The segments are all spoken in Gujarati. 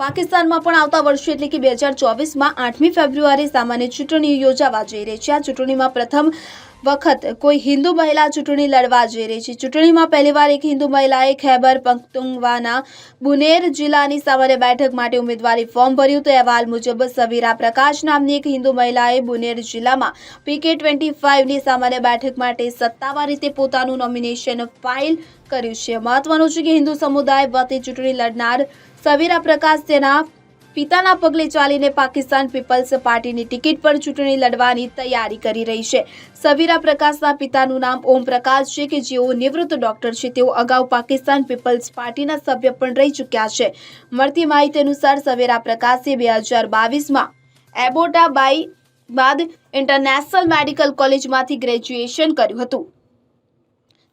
પાકિસ્તાનમાં પણ આવતા વર્ષે, એટલે કે બે હજાર ચોવીસમાં આઠમી ફેબ્રુઆરી સામાન્ય ચૂંટણી યોજાવા જઈ રહી છે. આ ચૂંટણીમાં પ્રથમ વખત કોઈ હિન્દુ મહિલા ચૂંટણી લડવા જઈ રહી છે. ચૂંટણીમાં પહેલીવાર એક હિન્દુ મહિલાએ ખૈબર પખ્તુનખ્વાના બુનેર જિલ્લાની સામાન્ય બેઠક માટે ઉમેદવારી ફોર્મ ભર્યું. તો અહેવાલ મુજબ સવીરા પ્રકાશ નામની એક હિન્દુ મહિલાએ બુનેર જિલ્લામાં પીકે ટ્વેન્ટી ફાઇવની સામાન્ય બેઠક માટે સત્તાવાર રીતે પોતાનું નોમિનેશન ફાઇલ કર્યું છે. મહત્વનું છે કે હિન્દુ સમુદાય વતી ચૂંટણી લડનાર સવીરા પ્રકાશ તેના પિતાના પગલે ચાલીને પાકિસ્તાન પીપલ્સ પાર્ટીની ટિકિટ પર ચૂંટણી લડવાની તૈયારી કરી રહી છે. સવીરા પ્રકાશના પિતાનું નામ ઓમ પ્રકાશ છે કે જેઓ નિવૃત્ત ડોક્ટર છે, તેઓ અગાઉ પાકિસ્તાન પીપલ્સ પાર્ટીના સભ્ય પણ રહી ચૂક્યા છે. મળતી માહિતી અનુસાર સવેરા પ્રકાશે બે હજાર બાવીસમાં એબોટાબાઈ બાદ ઇન્ટરનેશનલ મેડિકલ કોલેજમાંથી ગ્રેજ્યુએશન કર્યું હતું.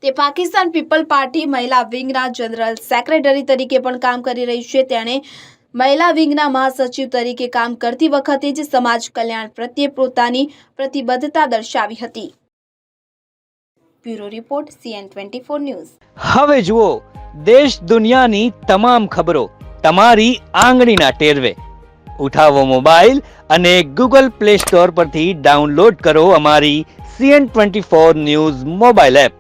તે પાકિસ્તાન પીપલ પાર્ટી મહિલા વિંગના જનરલ સેક્રેટરી તરીકે પણ કામ કરી રહી છે. તેણે મહિલા વિંગના મહાસચિવ તરીકે કામ કરતી વખતે જ સમાજ કલ્યાણ પ્રત્યે પોતાની પ્રતિબદ્ધતા દર્શાવી હતી. Bureau report, CN twenty four news. હવે જુઓ, દેશ દુનિયાની તમામ ખબરો તમારી આંગળીના ટેરવે. ઉઠાવો મોબાઈલ અને ગૂગલ પ્લે સ્ટોર પરથી ડાઉનલોડ કરો અમારી CN twenty four news mobile app.